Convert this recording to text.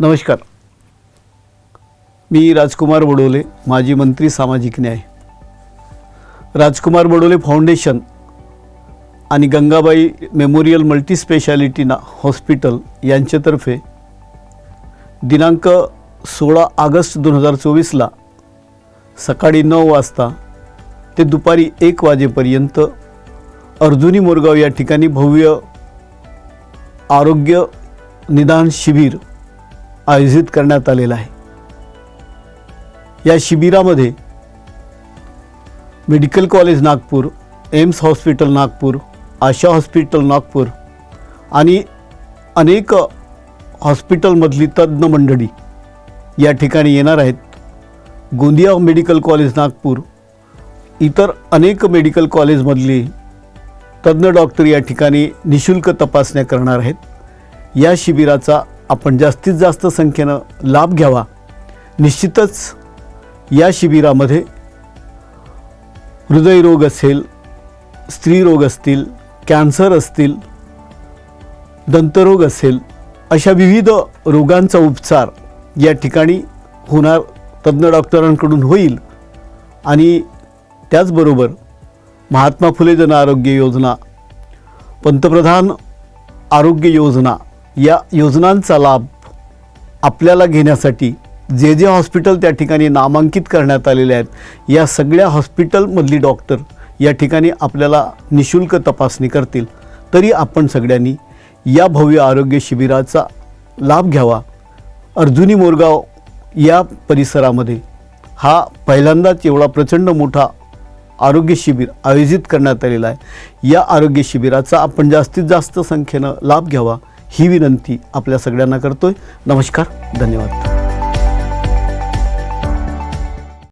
नमस्कार. मी राजकुमार बडोले माजी मंत्री सामाजिक न्याय. राजकुमार बडोले फाउंडेशन आणि गंगाबाई मेमोरियल मल्टीस्पेशालिटी ना हॉस्पिटल यांच्यातर्फे दिनांक सोळा ऑगस्ट दोन हजार चोवीसला सकाळी नऊ वाजता ते दुपारी एक वाजेपर्यंत अर्जुनी मोरगाव या ठिकाणी भव्य आरोग्य निदान शिबिर आयोजित करण्यात आलेलं आहे. या शिबिरामध्ये medical college Nagpur AIIMS hospital Nagpur Asha hospital Nagpur आणि अनेक हॉस्पिटलमधली तज्ज्ञ मंडळी या ठिकाणी येणार आहेत. गोंदिया मेडिकल कॉलेज नागपूर इतर अनेक मेडिकल कॉलेजमधली तज्ज्ञ डॉक्टर या ठिकाणी निशुल्क तपासण्या करणार आहेत. या शिबिराचा आपण जास्तीत जास्त संख्येनं लाभ घ्यावा. निश्चितच या शिबिरामध्ये हृदयरोग असेल स्त्रीरोग असतील कॅन्सर असतील दंतरोग असेल अशा विविध रोगांचा उपचार या ठिकाणी होणार तज्ज्ञ डॉक्टरांकडून होईल. आणि त्याचबरोबर महात्मा फुले जन आरोग्य योजना पंतप्रधान आरोग्य योजना या योजनांचा लाभ आपल्याला घेण्यासाठी जे जे हॉस्पिटल त्या ठिकाणी नामांकित करण्यात आलेले आहेत या सगळ्या हॉस्पिटलमधली डॉक्टर या ठिकाणी आपल्याला निशुल्क तपासणी करतील. तरी आपण सगळ्यांनी या भव्य आरोग्य शिबिराचा लाभ घ्यावा. अर्जुनी मोरगाव या परिसरामध्ये हा पहिल्यांदाच एवढा प्रचंड मोठा आरोग्य शिबिर आयोजित करण्यात आलेला आहे. या आरोग्य शिबिराचा आपण जास्तीत जास्त संख्येनं लाभ घ्यावा. ही विनंती आपल्या सगळ्यांना करतोय. नमस्कार धन्यवाद.